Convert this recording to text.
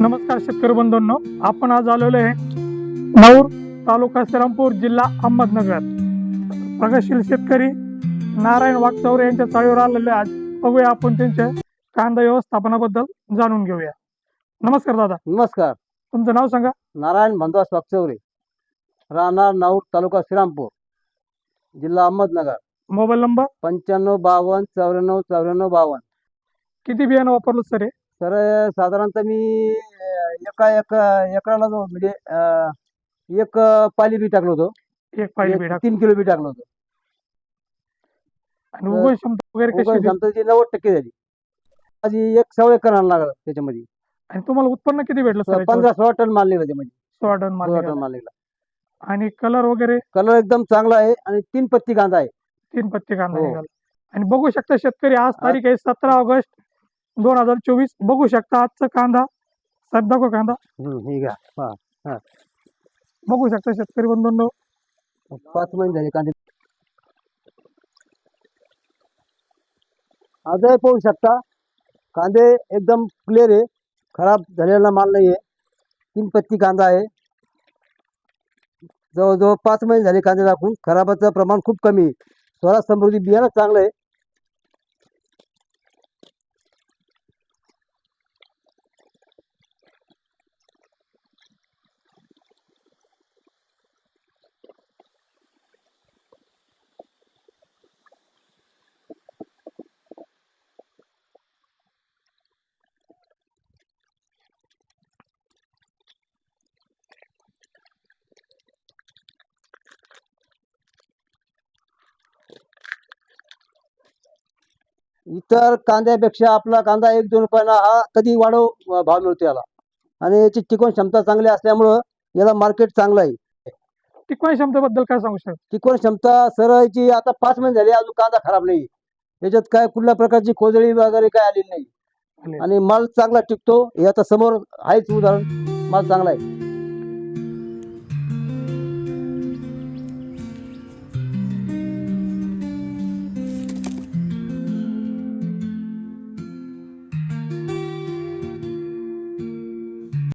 नमस्कार शेतकरी बंधूंनो आपण आज आलेलो आहे नौर तालुका श्रीरामपूर जिल्हा अहमदनगर. प्रगतशील शेतकरी नारायण वागचौरे यांच्या चाळीवर आलेले आज. बघूया आपण त्यांच्या कांदा व्यवस्थापनाबद्दल जाणून घेऊया. नमस्कार दादा. नमस्कार. तुमचं नाव सांगा. नारायण भांडवास वागचौरे राहणार नाऊर तालुका श्रीरामपूर जिल्हा अहमदनगर. Mobile number? पंच्याण्णव बावन्न चौऱ्याण्णव चौऱ्याण्णव बावन्न. किती बियाणं वापरलं सर हे? तर साधारणतः मी एका एका एकराला जो म्हणजे अं, एक पाली बी टाकलो होतो. एक पाहिजे एक बिडा तीन किलो बी टाकलो होतो. आणि उगवण क्षमता वगैरे कशी उगवण होती? क्षमता ती नव्वद टक्के झाली. माझी एक सवय करायला लागला त्याच्यामध्ये. आणि तुम्हाला उत्पन्न किती भेटलं सर पंधरा सोळा टन माल निघाला त्यामध्ये सोळा टन माल सोळा निघाला. टन माल निघाला. आणि कलर वगैरे? कलर एकदम चांगला आहे आणि तीन पत्ती कांदा आहे. तीन पत्ते कांदा हो. निघाला. आणि बघू शकता शेतकरी आज तारीख आहे सतरा ऑगस्ट. दोन हजार चोवीस बघू शकता आजचा कांदा सध्या को कांदा हे घ्या. बघू शकता शेतकरी बंधूंनो. पाच महिने झाले कांदे. आजही पाहू शकता कांदे एकदम क्लिअर आहे. खराब झालेला माल नाही आहे तीन पत्ती कांदा आहे. जवळजवळ पाच महिने झाले कांदे दाखवून खराबाचं प्रमाण खूप कमी आहे. स्वराज समृद्धी बियाणं चांगलं आहे. इतर कांद्यापेक्षा आपला कांदा एक दोन रुपयाला हा कधी वाढव भाव मिळतो याला. आणि याची टिकवण क्षमता चांगली असल्यामुळं याला मार्केट चांगलं आहे. टिकवण क्षमतेबद्दल काय सांगू शकता? टिकवण क्षमता सरळची आता पाच महिने झाले अजून कांदा खराब नाही. याच्यात काय कुठल्या प्रकारची कोजळी वगैरे काय आलेली नाही. आणि माल चांगला टिकतो हे आता समोर आहेच उदाहरण. माल चांगला आहे.